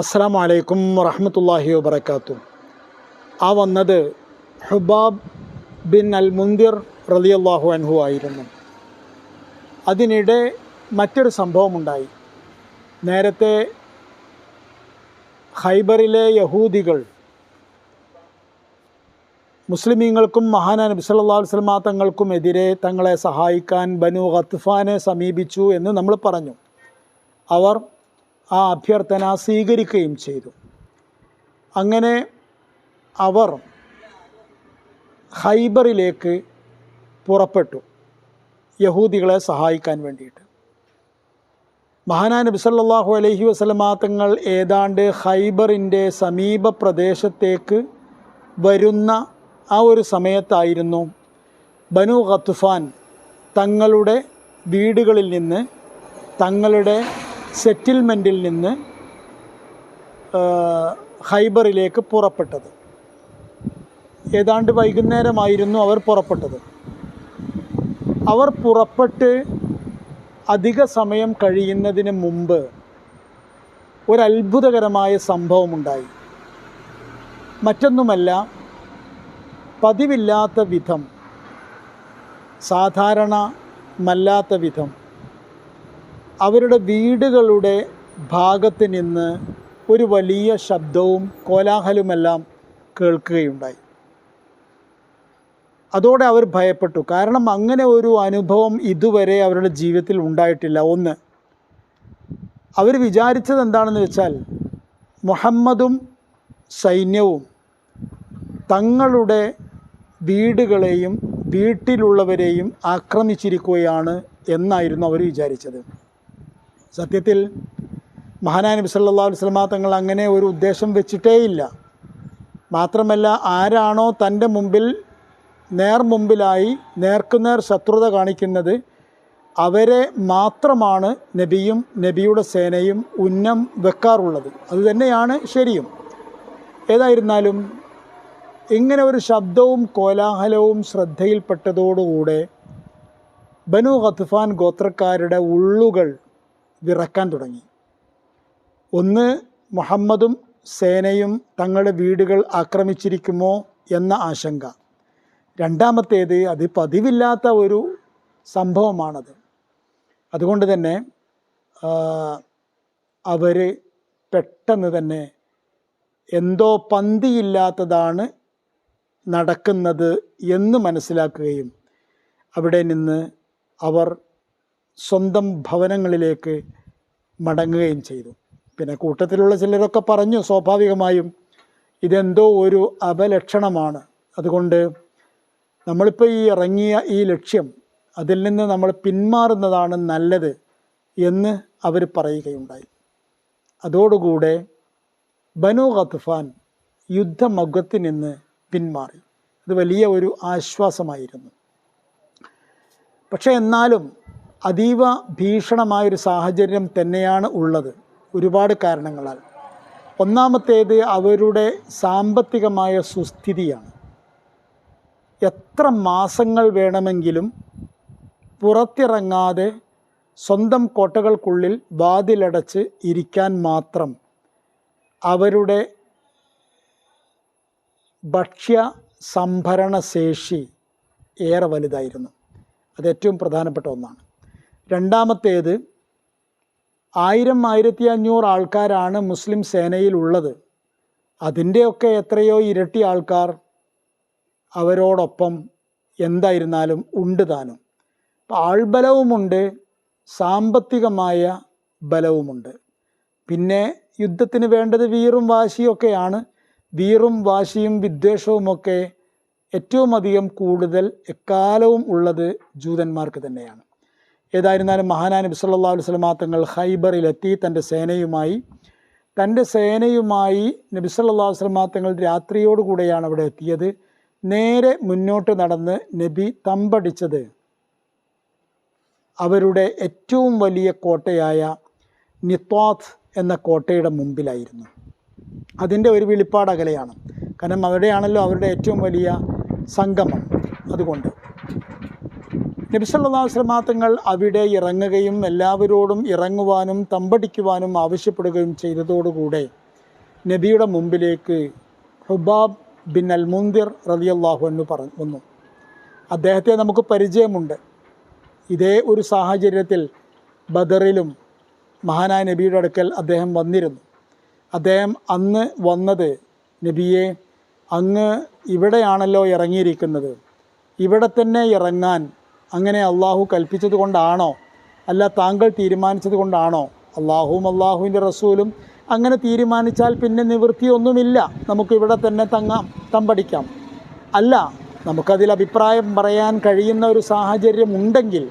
അസ്സാം വലൈക്കും വറഹമത്തല്ലാഹി വബർക്കാത്തു ആ വന്നത് ഹുബാബ് ബിൻ അൽ മുന്തിർ റലിയല്ലാഹു അൻഹു ആയിരുന്നു. അതിനിടെ മറ്റൊരു സംഭവമുണ്ടായി. നേരത്തെ ഹൈബറിലെ യഹൂദികൾ മുസ്ലിമീങ്ങൾക്കും മഹാന നബി സല്ലല്ലാഹു അലൈഹി വസല്ലമ തങ്ങൾക്കും എതിരെ തങ്ങളെ സഹായിക്കാൻ ബനു ഖത്ഫാനെ സമീപിച്ചു എന്ന് നമ്മൾ പറഞ്ഞു. അവർ ആ അഭ്യർത്ഥന സ്വീകരിക്കുകയും ചെയ്തു. അങ്ങനെ അവർ ഹൈബറിലേക്ക് പുറപ്പെട്ടു യഹൂദികളെ സഹായിക്കാൻ വേണ്ടിയിട്ട്. മഹാനാ നബി സല്ലല്ലാഹു അലൈഹി വസല്ലമ തങ്ങൾ ഏതാണ്ട് ഹൈബറിന്റെ സമീപ പ്രദേശത്തേക്ക് വരുന്ന ആ ഒരു സമയത്തായിരുന്നു ബനു ഖത്തുഫാൻ തങ്ങളുടെ വീടുകളിൽ നിന്ന് തങ്ങളുടെ സെറ്റിൽമെന്റിൽ നിന്ന് ഹൈബറിലേക്ക് പുറപ്പെട്ടത്. ഏതാണ്ട് വൈകുന്നേരമായിരുന്നു അവർ പുറപ്പെട്ടത്. അവർ പുറപ്പെട്ട് അധിക സമയം കഴിയുന്നതിന് മുമ്പ് ഒരത്ഭുതകരമായ സംഭവമുണ്ടായി. മറ്റൊന്നുമല്ല പതിവില്ലാത്ത വിധം സാധാരണമല്ലാത്ത വിധം അവരുടെ വീടുകളുടെ ഭാഗത്ത് നിന്ന് ഒരു വലിയ ശബ്ദവും കോലാഹലുമെല്ലാം കേൾക്കുകയുണ്ടായി. അതോടെ അവർ ഭയപ്പെട്ടു. കാരണം അങ്ങനെ ഒരു അനുഭവം ഇതുവരെ അവരുടെ ജീവിതത്തിൽ ഉണ്ടായിട്ടില്ല. ഒന്ന് അവർ വിചാരിച്ചത് എന്താണെന്ന് വെച്ചാൽ മുഹമ്മദും സൈന്യവും തങ്ങളുടെ വീടുകളെയും വീട്ടിലുള്ളവരെയും ആക്രമിച്ചിരിക്കുകയാണ് എന്നായിരുന്നു അവർ വിചാരിച്ചത്. സത്യത്തിൽ മഹാനായ നബി സല്ലല്ലാഹു അലൈഹി വസല്ലമ തങ്ങൾ അങ്ങനെ ഒരു ഉദ്ദേശം വെച്ചിട്ടേയില്ല. മാത്രമല്ല ആരാണോ തന്റെ മുമ്പിൽ നേർ മുമ്പിലായി നേർക്കുനേർ ശത്രുത കാണിക്കുന്നത് അവരെ മാത്രമാണ് നബിയും നബിയുടെ സേനയും ഉന്നം വെക്കാറുള്ളത്. അതുതന്നെയാണ് ശരിയും. ഏതായിരുന്നാലും ഇങ്ങനെ ഒരു ശബ്ദവും കോലാഹലവും ശ്രദ്ധയിൽപ്പെട്ടതോടുകൂടെ ബനു ഖത്ഫാൻ ഗോത്രക്കാരുടെ ഉള്ളുകൾ വിറക്കാൻ തുടങ്ങി. ഒന്ന് മുഹമ്മദും സേനയും തങ്ങളുടെ വീടുകൾ ആക്രമിച്ചിരിക്കുമോ എന്ന ആശങ്ക. രണ്ടാമത്തേത് അത് പതിവില്ലാത്ത ഒരു സംഭവമാണത്. അതുകൊണ്ട് തന്നെ അവർ പെട്ടെന്ന് തന്നെ എന്തോ പന്തിയില്ലാത്തതാണ് നടക്കുന്നത് എന്ന് മനസ്സിലാക്കുകയും അവിടെ നിന്ന് അവർ സ്വന്തം ഭവനങ്ങളിലേക്ക് മടങ്ങുകയും ചെയ്തു. പിന്നെ കൂട്ടത്തിലുള്ള ചിലരൊക്കെ പറഞ്ഞു സ്വാഭാവികമായും ഇതെന്തോ ഒരു അപലക്ഷണമാണ്. അതുകൊണ്ട് നമ്മളിപ്പോൾ ഈ ഇറങ്ങിയ ഈ ലക്ഷ്യം അതിൽ നിന്ന് നമ്മൾ പിന്മാറുന്നതാണ് നല്ലത് എന്ന് അവർ പറയുകയുണ്ടായി. അതോടുകൂടെ ബനു ഖത്ഫാൻ യുദ്ധമുഖത്ത് നിന്ന് പിന്മാറി. അത് വലിയ ഒരു ആശ്വാസമായിരുന്നു. പക്ഷേ എന്നാലും അതീവ ഭീഷണമായൊരു സാഹചര്യം തന്നെയാണ് ഉള്ളത് ഒരുപാട് കാരണങ്ങളാൽ. ഒന്നാമത്തേത് അവരുടെ സാമ്പത്തികമായ സുസ്ഥിതിയാണ്. എത്ര മാസങ്ങൾ വേണമെങ്കിലും പുറത്തിറങ്ങാതെ സ്വന്തം കോട്ടകൾക്കുള്ളിൽ വാതിലടച്ച് ഇരിക്കാൻ മാത്രം അവരുടെ ഭക്ഷ്യ സംഭരണശേഷി ഏറെ വലുതായിരുന്നു. അത് ഏറ്റവും പ്രധാനപ്പെട്ട ഒന്നാണ്. രണ്ടാമത്തേത് ആയിരം ആയിരത്തി അഞ്ഞൂറ് ആൾക്കാരാണ് മുസ്ലിം സേനയിലുള്ളത്. അതിന്റെയൊക്കെ എത്രയോ ഇരട്ടി ആൾക്കാർ അവരോടൊപ്പം എന്തായിരുന്നാലും ഉണ്ട് താനും. അപ്പം ആൾബലവുമുണ്ട് സാമ്പത്തികമായ ബലവുമുണ്ട്. പിന്നെ യുദ്ധത്തിന് വേണ്ടത് വീറും വാശിയൊക്കെയാണ്. വീറും വാശിയും വിദ്വേഷവുമൊക്കെ ഏറ്റവും അധികം കൂടുതൽ എക്കാലവും ഉള്ളത് ജൂതന്മാർക്ക് തന്നെയാണ്. ഏതായിരുന്നാലും മഹാനായ നബി സല്ലല്ലാഹു അലൈഹി വസല്ലമ തങ്ങൾ ഹൈബറിലെത്തി തന്റെ സേനയുമായി. തന്റെ സേനയുമായി നബി സല്ലല്ലാഹു അലൈഹി വസല്ലമ തങ്ങൾ രാത്രിയോടുകൂടെയാണ് അവിടെ എത്തിയത്. നേരെ മുന്നോട്ട് നടന്ന് നബി തമ്പടിച്ചത്. അവരുടെ ഏറ്റവും വലിയ കോട്ടയായ നിത്വാത്ത് എന്ന കോട്ടയുടെ മുമ്പിലായിരുന്നു. അതിന്റെ ഒരു വെളിപ്പാട് അകലെയാണ്. കാരണം അവിടെയാണല്ലോ അവരുടെ ഏറ്റവും വലിയ സംഗമം. അതുകൊണ്ട് നബിസല്ലാസ്ലമാ തങ്ങൾ അവിടെ ഇറങ്ങുകയും എല്ലാവരോടും ഇറങ്ങുവാനും തമ്പടിക്കുവാനും ആവശ്യപ്പെടുകയും ചെയ്തതോടുകൂടെ നബിയുടെ മുമ്പിലേക്ക് ഹുബാബ് ബിൻ അൽ മുന്തിർ റളിയല്ലാഹു അൻഹു പറഞ്ഞു വന്നു. അദ്ദേഹത്തെ നമുക്ക് പരിചയമുണ്ട്. ഇതേ ഒരു സാഹചര്യത്തിൽ ബദറിലും മഹാനായ നബിയുടെ അടുക്കൽ അദ്ദേഹം വന്നിരുന്നു. അദ്ദേഹം അന്ന് വന്നത് നബിയെ അങ്ങ് ഇവിടെയാണല്ലോ ഇറങ്ങിയിരിക്കുന്നത്. ഇവിടെ തന്നെ ഇറങ്ങാൻ അങ്ങനെ അള്ളാഹു കൽപ്പിച്ചത് കൊണ്ടാണോ? അല്ല താങ്കൾ തീരുമാനിച്ചത് കൊണ്ടാണോ? അള്ളാഹുവും അള്ളാഹുവിന്റെ റസൂലും അങ്ങനെ തീരുമാനിച്ചാൽ പിന്നെ നിവൃത്തിയൊന്നുമില്ല. നമുക്കിവിടെ തന്നെ തങ്ങാം തമ്പടിക്കാം. അല്ല നമുക്കതിൽ അഭിപ്രായം പറയാൻ കഴിയുന്ന ഒരു സാഹചര്യം ഉണ്ടെങ്കിൽ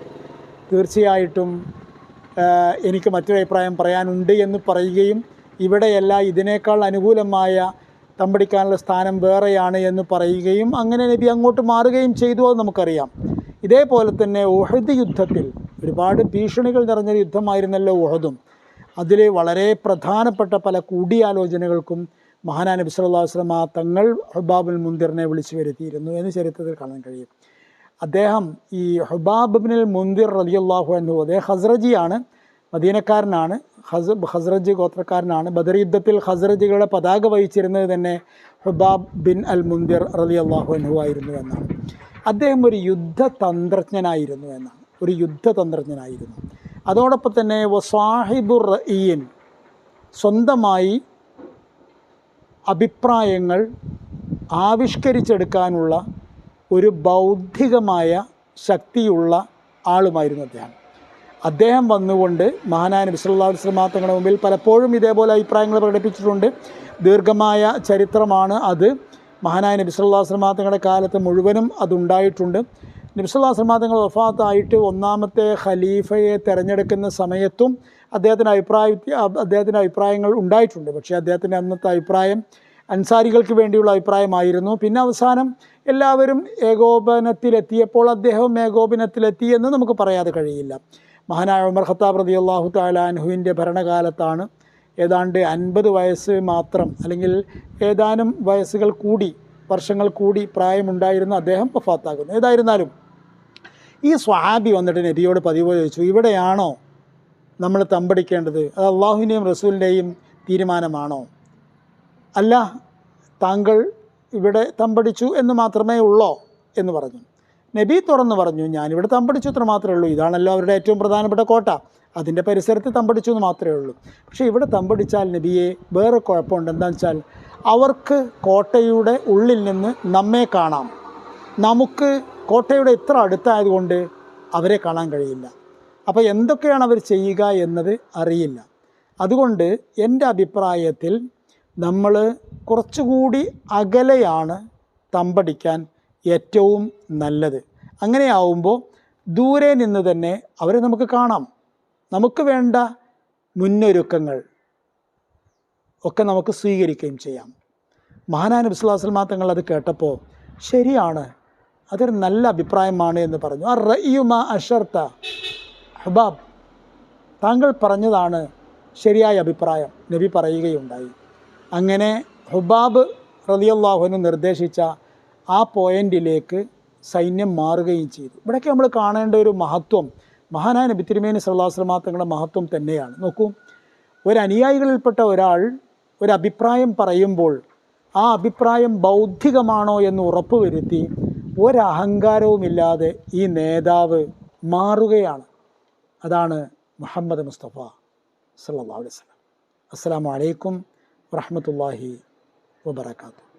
തീർച്ചയായിട്ടും എനിക്ക് മറ്റൊരു അഭിപ്രായം പറയാനുണ്ട് എന്ന് പറയുകയും ഇവിടെയല്ല ഇതിനേക്കാൾ അനുകൂലമായ തമ്പടിക്കാനുള്ള സ്ഥാനം വേറെയാണ് എന്ന് പറയുകയും അങ്ങനെ നബി അങ്ങോട്ട് മാറുകയും ചെയ്തു അത് നമുക്കറിയാം. ഇതേപോലെ തന്നെ ഉഹദ് യുദ്ധത്തിൽ ഒരുപാട് ഭീഷണികൾ നിറഞ്ഞ യുദ്ധമായിരുന്നല്ലോ ഉഹദും. അതിൽ വളരെ പ്രധാനപ്പെട്ട പല കൂടിയാലോചനകൾക്കും മഹാനാ നബി സല്ലല്ലാഹു അലൈഹി വസല്ലമ തങ്ങൾ ഹുബാബുൽ മുന്തിറിനെ വിളിച്ചു വരുത്തിയിരുന്നു എന്ന് ചരിത്രത്തിൽ കാണാൻ കഴിയും. അദ്ദേഹം ഈ ഹുബാബ് ബിനുൽ മുന്തിർ റളിയല്ലാഹു അൻഹു അദ്ദേഹം ഹസ്രജിയാണ് മദീനക്കാരനാണ് ഹസ് ഹസ്രജ് ഗോത്രക്കാരനാണ്. ബദർ യുദ്ധത്തിൽ ഹസ്രജികളുടെ പതാക വഹിച്ചിരുന്നത് തന്നെ ഹുബാബ് ബിൻ അൽ മുന്തിർ റളിയല്ലാഹു അൻഹു ആയിരുന്നു എന്നാണ്. അദ്ദേഹം ഒരു യുദ്ധതന്ത്രജ്ഞനായിരുന്നു എന്നാണ്. ഒരു യുദ്ധതന്ത്രജ്ഞനായിരുന്നു. അതോടൊപ്പം തന്നെ വസാഹിബുർ റഈൻ സ്വന്തമായി അഭിപ്രായങ്ങൾ ആവിഷ്കരിച്ചെടുക്കാനുള്ള ഒരു ബൗദ്ധികമായ ശക്തിയുള്ള ആളുമായിരുന്നു അദ്ദേഹം. അദ്ദേഹം വന്നുകൊണ്ട് മഹാനായ നബിസ്വല്ലാ വസല്ലം തങ്ങളുടെ മുമ്പിൽ പലപ്പോഴും ഇതേപോലെ അഭിപ്രായങ്ങൾ പ്രകടിപ്പിച്ചിട്ടുണ്ട്. ദീർഘമായ ചരിത്രമാണ് അത്. മഹാനായ നബി സല്ലല്ലാഹു അലൈഹി തങ്ങളുടെ കാലത്ത് മുഴുവനും അതുണ്ടായിട്ടുണ്ട്. നബി സല്ലല്ലാഹു അലൈഹി വസല്ലം തങ്ങൾ വഫാത്തായിട്ട് ഒന്നാമത്തെ ഖലീഫയെ തിരഞ്ഞെടുക്കുന്ന സമയത്തും അദ്ദേഹത്തിന്റെ അഭിപ്രായ അദ്ദേഹത്തിന്റെ അഭിപ്രായങ്ങൾ ഉണ്ടായിട്ടുണ്ട്. പക്ഷേ അദ്ദേഹത്തിന്റെ അന്നത്തെ അഭിപ്രായം അൻസാരികൾക്ക് വേണ്ടിയുള്ള അഭിപ്രായമായിരുന്നു. പിന്നെ അവസാനം എല്ലാവരും ഏകോപനത്തിലെത്തിയപ്പോൾ അദ്ദേഹം ഏകോപനത്തിലെത്തി എന്ന് നമുക്ക് പറയാതെ കഴിയില്ല. മഹാനായ ഉമർ ഖത്താബ് റതി അള്ളാഹു താലാൻഹുവിന്റെ ഭരണകാലത്താണ് ഏതാണ്ട് അൻപത് വയസ്സ് മാത്രം അല്ലെങ്കിൽ ഏതാനും വയസ്സുകൾ കൂടി വർഷങ്ങൾ കൂടി പ്രായമുണ്ടായിരുന്ന അദ്ദേഹം വഫാത്താകുന്നു. ഏതായിരുന്നാലും ഈ സ്വഹാബി വന്നിട്ട് നബിയോട് പതിവ് ചോദിച്ചു ഇവിടെയാണോ നമ്മൾ തമ്പടിക്കേണ്ടത്? അത് അള്ളാഹുവിന്റെയും റസൂലിന്റെയും തീരുമാനമാണോ? അല്ല താങ്കൾ ഇവിടെ തമ്പടിച്ചു എന്ന് മാത്രമേ ഉള്ളോ? എന്ന് പറഞ്ഞു. നബി തുറന്നു പറഞ്ഞു ഞാനിവിടെ തമ്പടിച്ചു അത്ര മാത്രമേ ഉള്ളൂ. ഇതാണല്ലോ അവരുടെ ഏറ്റവും പ്രധാനപ്പെട്ട കോട്ട. അതിന്റെ പരിസരത്ത് തമ്പടിച്ചു എന്ന് മാത്രമേ ഉള്ളൂ. പക്ഷേ ഇവിടെ തമ്പടിച്ചാൽ നബിയെ വേറെ കുഴപ്പമുണ്ട്. എന്താണെന്ന് വെച്ചാൽ അവർക്ക് കോട്ടയുടെ ഉള്ളിൽ നിന്ന് നമ്മെ കാണാം. നമുക്ക് കോട്ടയുടെ ഇത്ര അടുത്തായതുകൊണ്ട് അവരെ കാണാൻ കഴിയില്ല. അപ്പോൾ എന്തൊക്കെയാണ് അവർ ചെയ്യുക എന്നത് അറിയില്ല. അതുകൊണ്ട് എന്റെ അഭിപ്രായത്തിൽ നമ്മൾ കുറച്ചുകൂടി അകലെയാണ് തമ്പടിക്കാൻ ഏറ്റവും നല്ലത്. അങ്ങനെയാവുമ്പോൾ ദൂരെ നിന്ന് തന്നെ അവരെ നമുക്ക് കാണാം. നമുക്ക് വേണ്ട മുന്നൊരുക്കങ്ങൾ ഒക്കെ നമുക്ക് സ്വീകരിക്കുകയും ചെയ്യാം. മഹാനായ നബിസ്ലാസ്ലമാ തങ്ങൾ അത് കേട്ടപ്പോൾ ശരിയാണ് അതൊരു നല്ല അഭിപ്രായമാണ് എന്ന് പറഞ്ഞു. ആ റയ്യുമ അഷർത്ത ഹബാബ് താങ്കൾ പറഞ്ഞതാണ് ശരിയായ അഭിപ്രായം. നബി പറയുകയുണ്ടായി. അങ്ങനെ ഹുബാബ് റതിയുള്ളാഹുവിന് നിർദ്ദേശിച്ച ആ പോയിന്റിലേക്ക് സൈന്യം മാറുകയും ചെയ്തു. ഇവിടെയൊക്കെ നമ്മൾ കാണേണ്ട ഒരു മഹത്വം മഹാനായ നബി തിരുമേനി സല്ലാസ്ലമാ തങ്ങളുടെ മഹത്വം തന്നെയാണ്. നോക്കൂ ഒരു അനുയായികളിൽപ്പെട്ട ഒരാൾ ഒരു അഭിപ്രായം പറയുമ്പോൾ ആ അഭിപ്രായം ബൗദ്ധികമാണോ എന്ന് ഉറപ്പ് വരുത്തി ഒരഹങ്കാരവുമില്ലാതെ ഈ നേതാവ് മാറുകയാണ്. അതാണ് മുഹമ്മദ് മുസ്തഫ സല്ലല്ലാഹു അലൈഹി വസല്ലം. അസ്സലാമു അലൈക്കും വറഹ്മത്തുള്ളാഹി വബറകാതുഹു.